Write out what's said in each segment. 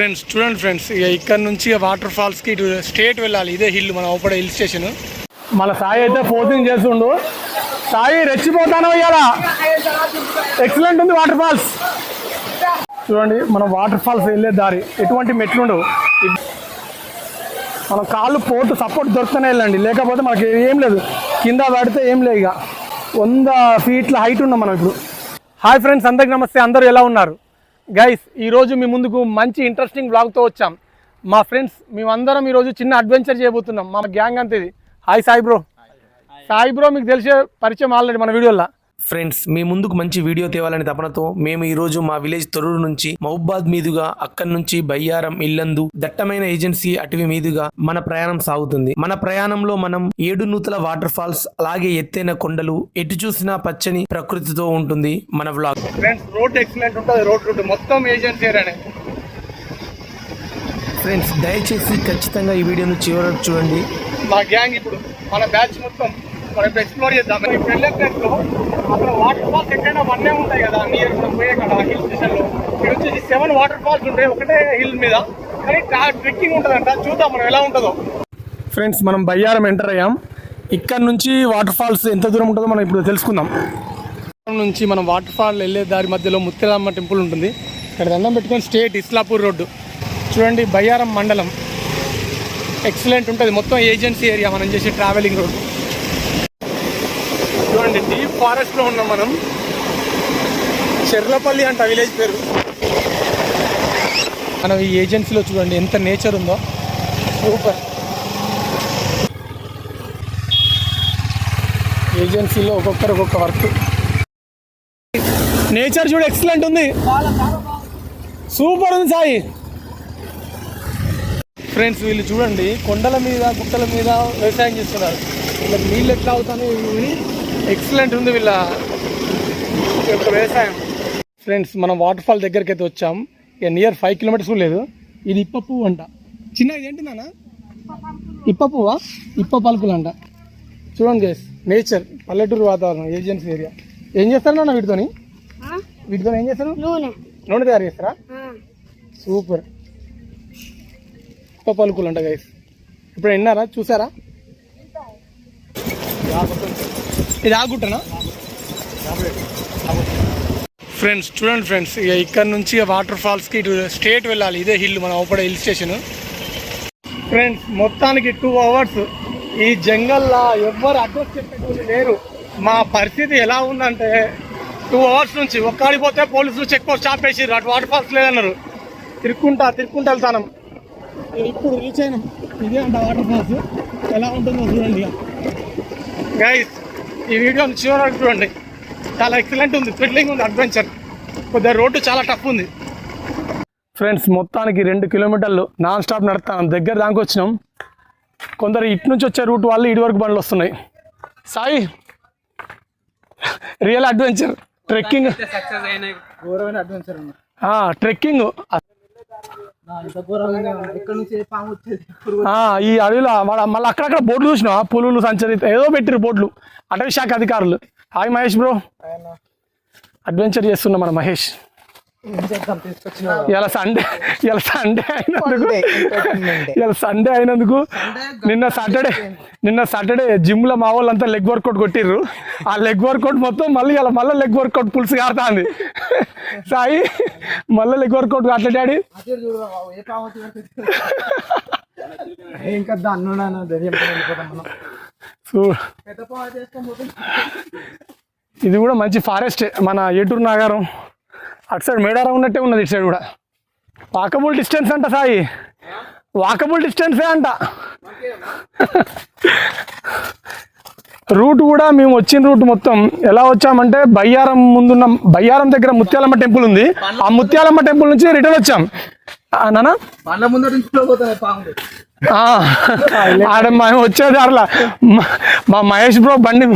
Friends చూడండి friends ఇక ఇక్కడ నుంచి వాటర్ ఫాల్స్కి ఇటు స్టేట్ వెళ్ళాలి. ఇదే హిల్ మన ఊపడ హిల్ స్టేషన్ మన సాయి అయితే పోతింగ్ చేస్తుండు. సాయి రెచ్చిపోతాను ఇవాళ ఎక్సలెంట్ ఉంది వాటర్ ఫాల్స్ చూడండి మనం వాటర్ ఫాల్స్ వెళ్ళే దారి. ఎటువంటి మెట్లు ఉండవు మనం కాళ్ళు పోటు సపోర్ట్ దొరుకుతూనే వెళ్ళండి. లేకపోతే మనకి ఏం లేదు. కింద పడితే ఏం లేదు ఇక. వంద ఫీట్ల హైట్ ఉన్నాం మనం ఇప్పుడు. హాయ్ ఫ్రెండ్స్ అందరికి నమస్తే. అందరూ ఎలా ఉన్నారు? గైస్ ఈరోజు మీ ముందుకు మంచి ఇంట్రెస్టింగ్ బ్లాగ్తో వచ్చాం. మా ఫ్రెండ్స్ మేమందరం ఈరోజు చిన్న అడ్వెంచర్ చేయబోతున్నాం. మా గ్యాంగ్ అంత ఇది. Hi Sai bro Sai bro మీకు తెలిసే పరిచయం ఆల్రెడీ మన వీడియోలో ఫ్రెండ్స్ మీ ముందుకు మంచి వీడియో తేవాలని తపనతో మేము ఈ రోజు మా విలేజ్ తొర్రూరు నుంచి మహబాద్ మీదుగా అక్కడి నుంచి బయ్యారం ఇల్లందు దట్టమైన ఏజెన్సీ అటవీ మీదుగా మన ప్రయాణం సాగుతుంది. మన ప్రయాణంలో మనం ఏడు నూతల వాటర్ ఫాల్స్ అలాగే ఎత్తైన కొండలు ఎటు చూసినా పచ్చని ప్రకృతితో ఉంటుంది మన వ్లాగ్ ఫ్రెండ్స్ రోడ్ ఎక్సలెంట్ ఉంటుంది రోడ్ రూట్ మొత్తం ఏజెన్సీ ఫ్రెండ్స్ దయచేసి ఖచ్చితంగా ఈ వీడియోను చివరి వరకు చూడండి. మా గ్యాంగ్ ఇప్పుడు మన బ్యాచ్ మొత్తం. మనం ఇప్పుడు ఎక్స్ప్లోర్ చేద్దాం. మనం ఇప్పుడు వెళ్ళే ప్లేస్లో అక్కడ వాటర్ ఫాల్స్ ఎక్కడైనా వన్నే ఉంటాయి కదా నియర్ మనం పోయే కదా హిల్ స్టేషన్లో. ఇక్కడ వచ్చేసి సెవెన్ వాటర్ ఫాల్స్ ఉంటాయి ఒకటే హిల్ మీద. కానీ ట్రెక్కింగ్ ఉంటుందంట చూద్దాం మనం ఎలా ఉంటుందో. ఫ్రెండ్స్ మనం బయ్యారం ఎంటర్ అయ్యాం. ఇక్కడ నుంచి వాటర్ ఫాల్స్ ఎంత దూరం ఉంటుందో మనం ఇప్పుడు తెలుసుకుందాం. నుంచి మనం వాటర్ ఫాల్ వెళ్ళే దారి మధ్యలో ముత్యాలమ్మ టెంపుల్ ఉంటుంది. ఇక్కడ దండం పెట్టుకొని స్టేట్ ఇస్లాపూర్ రోడ్డు. చూడండి బయ్యారం మండలం. ఎక్సలెంట్ ఉంటుంది. మొత్తం ఏజెన్సీ ఏరియా మనం చేసే ట్రావెలింగ్ రోడ్ చూడండి డీప్ ఫారెస్ట్లో ఉన్నాం మనం. చెర్లపల్లి అంట విలేజ్ పేరు. మనం ఈ ఏజెన్సీలో చూడండి ఎంత నేచర్ ఉందో. సూపర్ ఏజెన్సీలో ఒక్కొక్కరు ఒక్కొక్క వర్క్ నేచర్ చూడు ఎక్సలెంట్ ఉంది. సూపర్ ఉంది సాయి. ఫ్రెండ్స్ వీళ్ళు చూడండి కొండల మీద గుట్టల మీద వ్యవసాయం చేస్తున్నారు. వీళ్ళకి నీళ్ళు ఎట్లా అవుతాయి ఎక్సలెంట్ ఉంది వీళ్ళ యొక్క వ్యవసాయం. ఫ్రెండ్స్ మనం వాటర్ ఫాల్ దగ్గరికి అయితే వచ్చాం. ఇక నియర్ ఫైవ్ కిలోమీటర్స్ లేదు. ఇది ఇప్ప పువ్వు అంట. చిన్న ఇది ఏంటి నాన్న? ఇప్ప పువ్వా ఇప్ప పలుకులు అంట. చూడండి గేస్ నేచర్ పల్లెటూరు వాతావరణం ఏజెన్సీ ఏరియా ఏం చేస్తారు నాన్న వీటితోని? వీటితో ఏం చేస్తారు? నూనె. తయారు చేస్తారా? సూపర్ గొప్ప పలుకులు అంట గైస్ ఇప్పుడు విన్నారా? చూసారా? ఇది ఆగుట్టనా ఫ్రెండ్స్ చూడండి ఫ్రెండ్స్ ఇక ఇక్కడ నుంచి వాటర్ ఫాల్స్కి ఇటు స్టేట్ వెళ్ళాలి. ఇదే హిల్ మన ఊపడ హిల్ స్టేషన్ ఫ్రెండ్స్ మొత్తానికి టూ అవర్స్ ఈ జంగల్లో ఎవ్వరు అడ్రస్ చెప్పేటువంటి లేరు. మా పరిస్థితి ఎలా ఉందంటే టూ అవర్స్ నుంచి ఒక్కడిపోతే పోలీసులు చెక్ పోస్ట్ ఆపేసిర్రు. అటు వాటర్ ఫాల్స్ లేదన్నారు. తిరుక్కుంటా తిరుక్కుంటా వెళ్తాను. ఇప్పుడు రీచ్ అయినాం. ఇదే అంట వాటర్ ఫాల్స్ ఎలా ఉంటుందో చూడండి గైస్ ఈ వీడియో చివరి వరకు చూడండి. చాలా ఎక్సలెంట్ ఉంది థ్రిల్లింగ్ ఉంది అడ్వెంచర్ కొద్దిగా రోడ్డు చాలా టఫ్ ఉంది. ఫ్రెండ్స్ మొత్తానికి రెండు కిలోమీటర్లు నాన్ స్టాప్ నడుస్తాం దగ్గర దానికి వచ్చినాం. కొందరు ఇటు నుంచి వచ్చే రూట్ వాళ్ళు ఇటు వరకు బండ్లు వస్తున్నాయి. Sai real adventure trekking success అయిన ఘోరమైన అడ్వెంచర్ అన్న ట్రెక్కింగ్ ఈ అడవిలో వాడు మళ్ళీ అక్కడక్కడ బోట్లు చూసినా పులులు సంచరిత ఏదో పెట్టిరు బోట్లు. అటవీ శాఖ అధికారులు. Hi Mahesh bro. అడ్వెంచర్ చేస్తున్నా మన మహేష్. ఇలా సండే ఇలా సండే అయినందుకు ఇలా సండే అయినందుకు నిన్న సాటర్డే నిన్న సాటర్డే జిమ్లో మా వాళ్ళంతా లెగ్ వర్కౌట్ కొట్టిర్రు. ఆ లెగ్ వర్కౌట్ మొత్తం మళ్ళీ ఇలా మళ్ళీ లెగ్ వర్కౌట్ పులుసు కారుతాంది. సాయి మళ్ళీ లెగ్ వర్కౌట్ అట్లా డాడీ. ఇంకా దాన్ని ధైర్యం ఇది కూడా మంచి ఫారెస్ట్ మన ఏటూరు నాగారం. అటు సైడ్ మేడారం ఉన్నట్టే ఉన్నది ఇటు సైడ్ కూడా. వాకబుల్ డిస్టెన్స్ అంట సాయి. వాకబుల్ డిస్టెన్సే అంట. రూట్ కూడా మేము వచ్చిన రూట్ మొత్తం ఎలా వచ్చామంటే బయ్యారం ముందున్న బయ్యారం దగ్గర ముత్యాలమ్మ టెంపుల్ ఉంది. ఆ ముత్యాలమ్మ టెంపుల్ నుంచి రిటర్న్ వచ్చాం. ఆ, నానా? ఆడ మేము వచ్చేది అట్లా. మా మహేష్ బ్రో బండి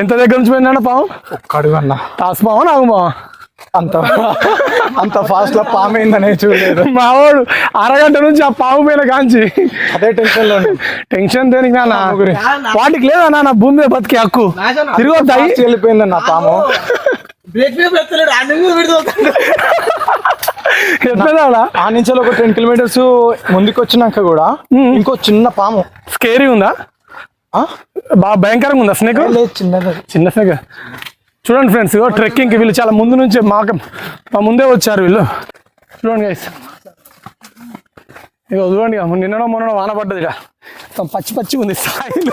ఎంత దగ్గర నుంచి పోయిందన్న పాము? కడుగు అన్న తాసు పావా నాకు పావా అంత అంత ఫాస్ట్లో పాము అయిందనే చూడలేదు. మా వాడు అరగంట నుంచి ఆ పాము పైన కాంచి. అదే టెన్షన్లో టెన్షన్ దేనికి నాన్న? వాటికి లేదా నాన్న? భూమి మీద బతికే హక్కు. తిరిగొద్దాయి వెళ్ళిపోయిందన్న పాము. బ్రేక్ మీద పెడతలేడు ఆ మీద నుంచి ఒక టెన్ కిలోమీటర్స్ ముందుకు వచ్చినాక కూడా ఇంకో చిన్న పాము. స్కేరీ ఉందా? ఆ? బాగా భయంకరంగా ఉందా? స్నేక్ లేదు చిన్నది. చిన్న స్నేక్ చూడండి ఫ్రెండ్స్ ట్రెక్కింగ్కి వీళ్ళు చాలా ముందు నుంచి మాకు మా ముందే వచ్చారు వీళ్ళు. చూడండి గైస్ ఇక చూడండి నిన్ననో మొన్న వాన పడ్డది ఇక. పచ్చి పచ్చి ఉంది సాయిల్.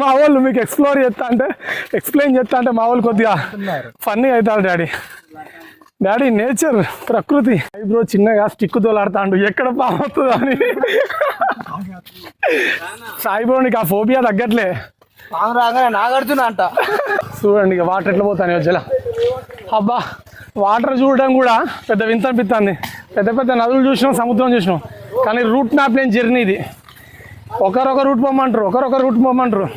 మా వాళ్ళు మీకు ఎక్స్ప్లోర్ చేస్తా అంటే ఎక్స్ప్లెయిన్ చేస్తా అంటే మా వాళ్ళు కొద్దిగా ఫన్నీ అవుతారు డాడీ. డాడీ నేచర్ ప్రకృతి. బ్రో చిన్నగా స్టిక్ తోలాడుతాండు. ఎక్కడ పామవుతుందో అని. సాయి బ్రో నీకు ఆ ఫోబియా తగ్గట్లే. పాము రాగానే నాగార్జున అంట. చూడండి ఇక వాటర్ ఎట్లా పోతాను వచ్చేలా అబ్బా వాటర్ చూడడం కూడా పెద్ద వింత అనిపిస్తుంది పెద్ద పెద్ద నదులు చూసినాం సముద్రం చూసినాం. కానీ రూట్ మ్యాప్ లేని జర్నీ ఇది. ఒకరొక రూట్ పోమంటారు ఒకరొక route పోమంటారు.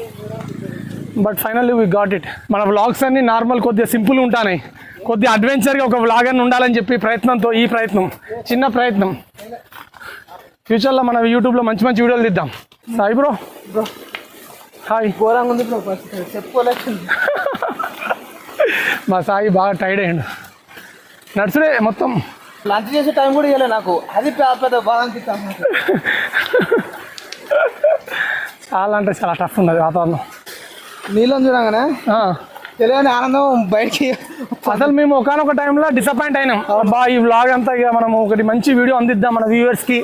But finally we got it మన వ్లాగ్స్ అన్ని నార్మల్ కొద్దిగా సింపుల్ ఉంటాయి కొద్దిగా అడ్వెంచర్గా ఒక వ్లాగ్ అని ఉండాలని చెప్పి ప్రయత్నంతో ఈ ప్రయత్నం చిన్న ప్రయత్నం. ఫ్యూచర్లో మనం యూట్యూబ్లో మంచి మంచి వీడియోలు తీద్దాం. Sai bro hi. ఘోరంగా ఉంది బ్రో చెప్పుకోలేదు మా సాయి బాగా టైర్డ్ అయ్యాడు. నడుచుడే మొత్తం. లంచ్ చేసే టైం కూడా ఇవ్వలే నాకు. అది పెద్ద బాగా అనిపిస్తాను. చాలా అంటే చాలా టఫ్ ఉన్నది వాతావరణం. నీళ్ళని చూడగానే. తెలియని ఆనందం బయటికి అసలు మేము ఒకనొక టైంలో డిసప్పాయింట్ అయినాం. అబ్బా ఈ వ్లాగ్ అంతా ఇక మనం ఒకటి మంచి వీడియో అందిద్దాం మన వ్యూవర్స్కి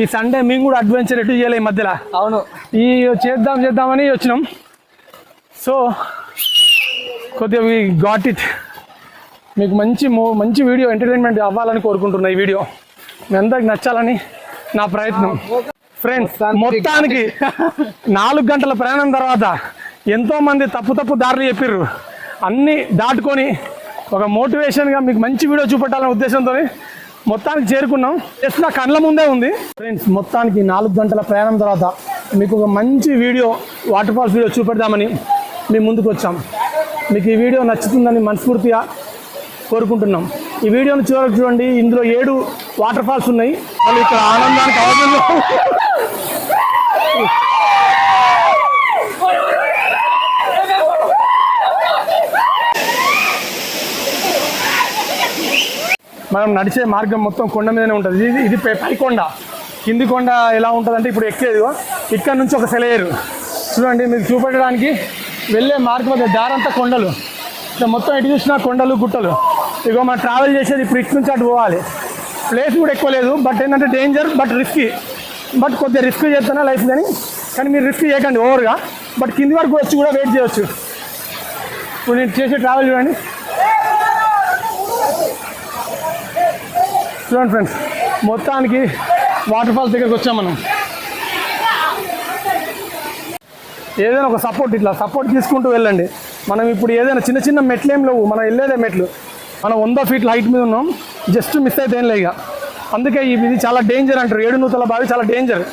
ఈ సండే మేము కూడా అడ్వెంచర్ ఎటు చేయలే ఈ మధ్యలో. అవును. ఈ చేద్దాం చేద్దామని వచ్చినాం. సో కొద్దిగా వి గాట్ ఇట్ మీకు మంచి మంచి వీడియో ఎంటర్టైన్మెంట్ అవ్వాలని కోరుకుంటున్నా ఈ వీడియో మీ అందరికి నచ్చాలని నా ప్రయత్నం. ఫ్రెండ్స్ మొత్తానికి. నాలుగు గంటల ప్రయాణం తర్వాత ఎంతో మంది తప్పు తప్పు దారులు చెప్పిర్రు. అన్నీ దాటుకొని ఒక మోటివేషన్గా మీకు మంచి వీడియో చూపెట్టాలనే ఉద్దేశంతో మొత్తానికి చేరుకున్నాం. జస్ట్ నా కళ్ళ ముందే ఉంది. ఫ్రెండ్స్ మొత్తానికి నాలుగు గంటల ప్రయాణం తర్వాత మీకు ఒక మంచి వీడియో వాటర్ ఫాల్స్ వీడియో చూపెడదామని మీ ముందుకు వచ్చాం. మీకు ఈ వీడియో నచ్చుతుందని మనస్ఫూర్తిగా కోరుకుంటున్నాం. ఈ వీడియోను చివరకు చూడండి. ఇందులో ఏడు వాటర్ ఫాల్స్ ఉన్నాయి. వాళ్ళు ఇక్కడ ఆనందానికి అవసరం మనం నడిచే మార్గం మొత్తం కొండ మీదనే ఉంటుంది. ఇది ఇది పైకొండ కింది కొండ ఎలా ఉంటుందంటే ఇప్పుడు ఎక్కేదిగో ఇక్కడ నుంచి ఒక సెలయేరు. చూడండి మీకు చూపెట్టడానికి వెళ్ళే మార్గం మధ్య దారంతా కొండలు. ఇట్లా మొత్తం ఎటు చూసినా కొండలు గుట్టలు. ఇగో మనం ట్రావెల్ చేసేది ఇప్పుడు ఇటు నుంచి అటు పోవాలి. ప్లేస్ కూడా ఎక్కువ లేదు బట్ ఏంటంటే డేంజర్ బట్ రిస్కీ బట్ కొద్దిగా రిస్క్ చేస్తేనే లైఫ్ కానీ కానీ మీరు రిస్క్ చేయకండి ఓవర్గా బట్ కింది వరకు వచ్చి కూడా వెయిట్ చేయొచ్చు. ఇప్పుడు నేను చేసే ట్రావెల్ చూడండి. చూడండి ఫ్రెండ్స్ మొత్తానికి వాటర్ ఫాల్స్ దగ్గరికి వచ్చాం మనం. ఏదైనా ఒక సపోర్ట్ ఇట్లా సపోర్ట్ తీసుకుంటూ వెళ్ళండి. మనం ఇప్పుడు ఏదైనా చిన్న చిన్న మెట్లు ఏం లేవు మనం వెళ్ళేదే మెట్లు. మనం వంద ఫీట్ల హైట్ మీద ఉన్నాం జస్ట్ మిస్ అయితే ఏం లేక అందుకే ఇది చాలా డేంజర్ అంటారు. ఏడు నూతల బావి చాలా డేంజర్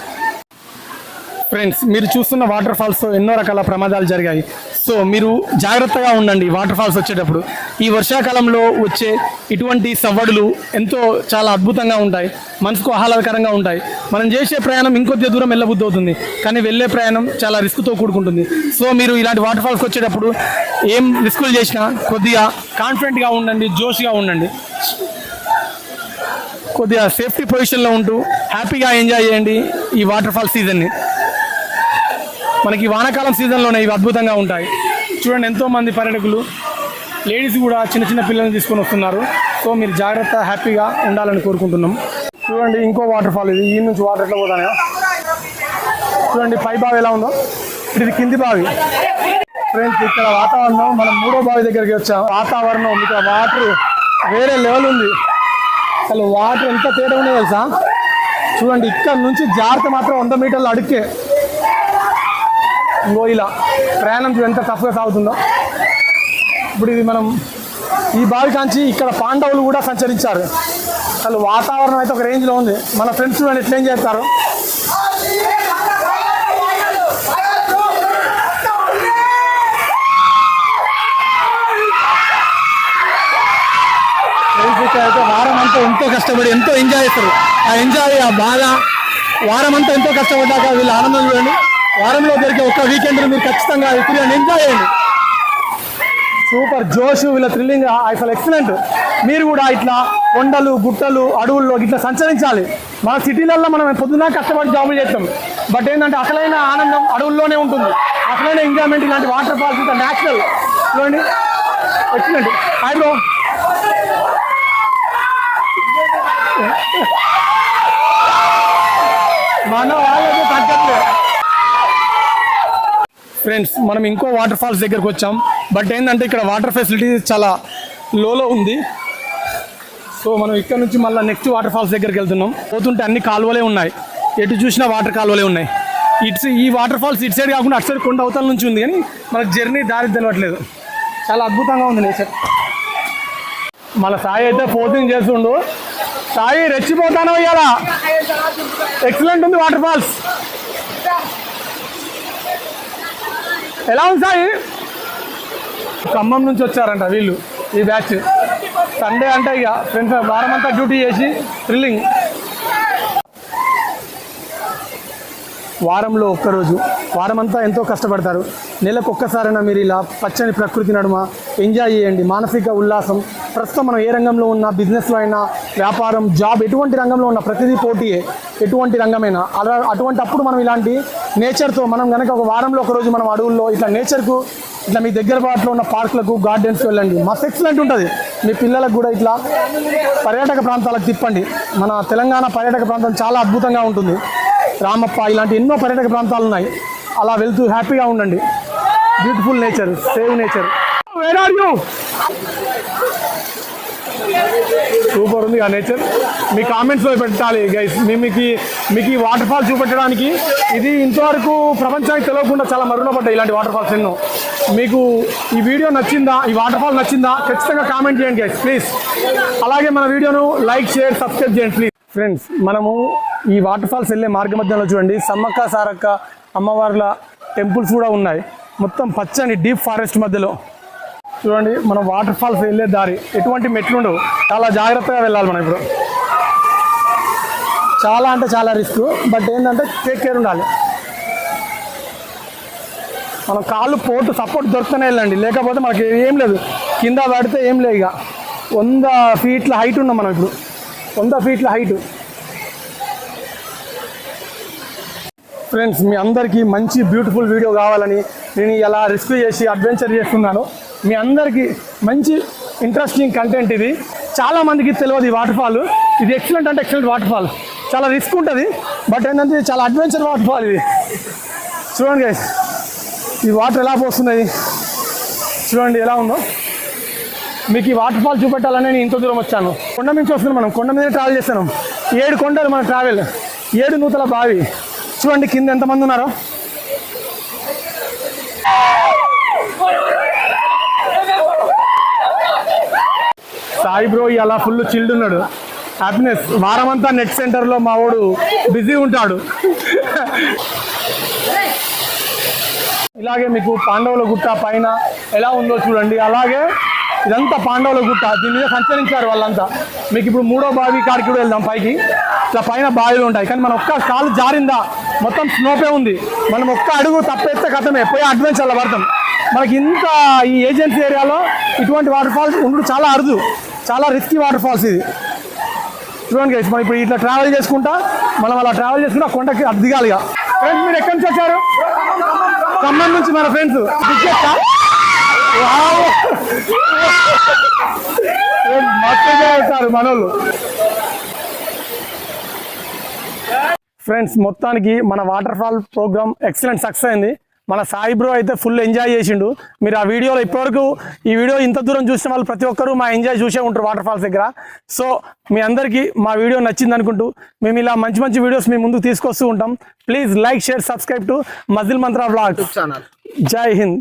ఫ్రెండ్స్ మీరు చూస్తున్న వాటర్ ఫాల్స్తో ఎన్నో రకాల ప్రమాదాలు జరిగాయి. సో మీరు జాగ్రత్తగా ఉండండి. వాటర్ ఫాల్స్ వచ్చేటప్పుడు. ఈ వర్షాకాలంలో వచ్చే ఇటువంటి సవ్వడులు ఎంతో చాలా అద్భుతంగా ఉంటాయి. మనసుకు ఆహ్లాదకరంగా ఉంటాయి. మనం చేసే ప్రయాణం ఇంకొద్ది దూరం వెళ్ళబుద్ధి అవుతుంది కానీ వెళ్ళే ప్రయాణం చాలా రిస్క్తో కూడుకుంటుంది. సో మీరు ఇలాంటి వాటర్ ఫాల్స్కి వచ్చేటప్పుడు ఏం రిస్కులు చేసినా కొద్దిగా కాన్ఫిడెంట్గా ఉండండి జోష్గా ఉండండి. కొద్దిగా సేఫ్టీ పొజిషన్లో ఉంటూ హ్యాపీగా ఎంజాయ్ చేయండి ఈ వాటర్ ఫాల్ సీజన్ని మనకి వానాకాలం సీజన్లోనే ఇవి అద్భుతంగా ఉంటాయి. చూడండి ఎంతో మంది పర్యాటకులు లేడీస్ కూడా చిన్న చిన్న పిల్లల్ని తీసుకొని వస్తున్నారు. సో మీరు జాగ్రత్త హ్యాపీగా ఉండాలని కోరుకుంటున్నాం. చూడండి ఇంకో వాటర్ ఫాల్ ఇది. ఈ నుంచి వాటర్ ఎట్లా పోతాయో చూడండి పై బావి ఎలా ఉందో. ఇది కింది బావి. ఫ్రెండ్స్ ఇక్కడ వాతావరణం మనం మూడో బావి దగ్గరికి వచ్చాం. వాతావరణం ఇక్కడ వాటర్ వేరే లెవెల్ ఉంది. అసలు వాటర్ ఎంత తేడా ఉన్నాయో తెలుసా? చూడండి ఇక్కడ నుంచి జాగ్రత్త మాత్రం వంద మీటర్లు అడుక్కే. ఇంకో ఇలా ప్రయాణం ఎంత టఫ్గా సాగుతుందో. ఇప్పుడు ఇది మనం ఈ బావి కాంచి ఇక్కడ పాండవులు కూడా సంచరించారు. అసలు వాతావరణం అయితే ఒక రేంజ్లో ఉంది. మన ఫ్రెండ్స్ చూడండి ఎట్లా ఏం చేస్తారు. అయితే వారం అంతా ఎంతో కష్టపడి ఎంతో ఎంజాయ్ చేస్తారు. ఆ ఎంజాయ్ ఆ బాధ వారం అంతా ఎంతో కష్టపడ్డాక వీళ్ళు ఆనందం చూడండి. వారంలో దొరికే ఒక్క వీకెండ్ మీరు ఖచ్చితంగా ఇప్పుడు ఎంజాయ్ చేయండి. సూపర్ జోష్ వీళ్ళ థ్రిల్లింగ్ అసలు ఎక్సలెంట్ మీరు కూడా ఇట్లా కొండలు గుట్టలు అడవుల్లో ఇట్లా సంచరించాలి. మన సిటీలలో మనం పొద్దున కష్టపడి జాబులు చేస్తాం. బట్ ఏంటంటే అసలైన ఆనందం అడవుల్లోనే ఉంటుంది. అసలైన ఎంజాయ్మెంట్ ఇలాంటి వాటర్ ఫాల్స్ ఇంత న్యాచురల్ చూడండి. ఎక్సలెంట్ హాయ్ బ్రో మన వాళ్ళకి తగ్గట్లేదు ఫ్రెండ్స్ మనం ఇంకో వాటర్ ఫాల్స్ దగ్గరకు వచ్చాం. బట్ ఏంటంటే ఇక్కడ వాటర్ ఫెసిలిటీ చాలా లోలో ఉంది. సో మనం ఇక్కడ నుంచి మళ్ళీ నెక్స్ట్ వాటర్ ఫాల్స్ దగ్గరికి వెళ్తున్నాం. పోతుంటే అన్ని కాలువలే ఉన్నాయి. ఎటు చూసినా వాటర్ కాలువలే ఉన్నాయి. ఇటు ఈ వాటర్ ఫాల్స్ ఇటు సైడ్ కాకుండా అటు సైడ్ కొండ అవతల నుంచి ఉంది కానీ మనకు జర్నీ దారి తెలవట్లేదు. చాలా అద్భుతంగా ఉంది నేచర్ మన సాయి అయితే పోతింగ్ చేస్తుండు. సాయి రెచ్చిపోతాను ఇవాళ ఎక్సలెంట్ ఉంది వాటర్ ఫాల్స్. ఎలా ఉంది సాయి ఖమ్మం నుంచి వచ్చారంట వీళ్ళు ఈ బ్యాచ్ సండే అంటే ఇక ఫ్రెండ్స్ వారం అంతా డ్యూటీ చేసి థ్రిల్లింగ్ వారంలో ఒక్కరోజు. వారమంతా ఎంతో కష్టపడతారు. నెలకు ఒక్కసారైనా మీరు ఇలా పచ్చని ప్రకృతి నడుమ ఎంజాయ్ చేయండి. మానసిక ఉల్లాసం. ప్రస్తుతం మనం ఏ రంగంలో ఉన్నా బిజినెస్లో అయినా వ్యాపారం జాబ్ ఎటువంటి రంగంలో ఉన్న ప్రతిదీ పోటీయే. ఎటువంటి రంగమైనా. అలా అటువంటి అప్పుడు మనం ఇలాంటి నేచర్తో మనం కనుక ఒక వారంలో ఒకరోజు మనం అడవుల్లో ఇట్లా నేచర్కు ఇట్లా మీ దగ్గర పాటలో ఉన్న పార్కులకు గార్డెన్స్కి వెళ్ళండి. మస్తు ఎక్సలెంట్ ఉంటుంది. మీ పిల్లలకు కూడా ఇట్లా పర్యాటక ప్రాంతాలకు తిప్పండి. మన తెలంగాణ పర్యాటక ప్రాంతం చాలా అద్భుతంగా ఉంటుంది. రామప్ప ఇలాంటి ఎన్నో పర్యాటక ప్రాంతాలు ఉన్నాయి. అలా వెళ్తూ హ్యాపీగా ఉండండి. Beautiful nature save nature where are you super ఉంది ఆ నేచర్ మీ కామెంట్స్లో పెట్టాలి గైస్ మేము మీకు ఈ- మీకు ఈ వాటర్ ఫాల్ చూపెట్టడానికి ఇది ఇంతవరకు ప్రపంచానికి తెలియకుండా చాలా మరుగునపడ్డాయి ఇలాంటి వాటర్ ఫాల్స్ ఎన్నో. మీకు ఈ వీడియో నచ్చిందా ఈ వాటర్ ఫాల్ నచ్చిందా ఖచ్చితంగా కామెంట్ చేయండి గైస్ ప్లీజ్ అలాగే మన వీడియోను లైక్ షేర్ సబ్స్క్రైబ్ చేయండి ప్లీజ్ ఫ్రెండ్స్ మనము ఈ వాటర్ ఫాల్స్ వెళ్ళే మార్గ మధ్యంలో చూడండి. సమ్మక్క సారక్క అమ్మవార్ల టెంపుల్స్ కూడా ఉన్నాయి. మొత్తం పచ్చని డీప్ ఫారెస్ట్ మధ్యలో. చూడండి మనం వాటర్ ఫాల్స్ వెళ్ళే దారి. ఎటువంటి మెట్లుండవు చాలా జాగ్రత్తగా వెళ్ళాలి మనం ఇప్పుడు. చాలా అంటే చాలా రిస్క్. బట్ ఏంటంటే టేక్ కేర్ ఉండాలి. మనం కాళ్ళు పోటు సపోర్ట్ దొరుకుతూనే వెళ్ళండి. లేకపోతే మనకి ఏం లేదు. కింద పడితే ఏం లేదు ఇక. వంద ఫీట్ల హైట్ ఉన్నాం మనం ఇప్పుడు. వంద ఫీట్ల హైట్. ఫ్రెండ్స్ మీ అందరికీ మంచి బ్యూటిఫుల్ వీడియో కావాలని నేను ఎలా రిస్క్ చేసి అడ్వెంచర్ చేస్తున్నాను. మీ అందరికీ మంచి ఇంట్రెస్టింగ్ కంటెంట్ ఇది. చాలామందికి తెలియదు ఈ వాటర్ ఫాల్ ఇది ఎక్సలెంట్ అంటే ఎక్సలెంట్ వాటర్ఫాల్. చాలా రిస్క్ ఉంటుంది బట్ ఏంటంటే చాలా అడ్వెంచర్ వాటర్ ఫాల్ ఇది. చూడండి గైస్ ఈ వాటర్ ఎలా పోస్తున్నాయి? చూడండి ఎలా ఉందో. మీకు ఈ వాటర్ ఫాల్ చూపెట్టాలని నేను ఇంత దూరం వచ్చాను. కొండ నుంచి వస్తున్నాం మనం కొండ మీద ట్రావెల్ చేస్తున్నాం. ఏడు కొండలు మన ట్రావెల్ ఏడు నూతల బావి. చూడండి కింద ఎంతమంది ఉన్నారో. సాయి బ్రో అలా ఫుల్ చిల్డ్ ఉన్నాడు. హ్యాపీనెస్ వారమంతా నెట్ సెంటర్లో మా వాడు బిజీ ఉంటాడు. ఇలాగే మీకు పాండవుల గుట్ట పైన ఎలా ఉందో చూడండి. అలాగే ఇదంతా పాండవుల గుట్ట. దీని మీద సంచరించారు వాళ్ళంతా. మీకు ఇప్పుడు మూడో బావి కాడికి కూడా వెళ్దాం పైకి. ఇట్లా పైన బావిలు ఉంటాయి. కానీ మన ఒక్క కాలు జారిందా మొత్తం స్నోపే ఉంది. మనం ఒక్క అడుగు తప్పేస్తే కథమే పోయి అడ్వెంచర్లో పడతాం. మనకి ఇంత ఈ ఏజెన్సీ ఏరియాలో ఇటువంటి వాటర్ ఫాల్స్ ఉండడం చాలా అరుదు. చాలా రిస్కీ వాటర్ ఫాల్స్ ఇది. చూడండి గైస్ మనం ఇప్పుడు ఇట్లా ట్రావెల్ చేసుకుంటా మనం అలా ట్రావెల్ చేసుకుంటా కొండకి అది ఫ్రెండ్స్ మీరు ఎక్కడి నుంచి వచ్చారు? ఖమ్మం నుంచి మన ఫ్రెండ్స్ మస్తు చేస్తారు మనోళ్ళు. ఫ్రెండ్స్ మొత్తానికి మన water fall program excellent success అయింది. మన సాయి బ్రో అయితే ఫుల్ ఎంజాయ్ చేసిండు. మీరు ఆ వీడియోలో ఇప్పటివరకు ఈ వీడియో ఇంత దూరం చూసిన వాళ్ళు ప్రతి ఒక్కరూ మా ఎంజాయ్ చూసే ఉంటారు వాటర్ ఫాల్స్ దగ్గర. సో మీ అందరికీ మా వీడియో నచ్చింది అనుకుంటూ మేము ఇలా మంచి మంచి వీడియోస్ మీ ముందుకు తీసుకొస్తూ ఉంటాం. Please like share subscribe to muscle Mantra vlog channel జై హింద్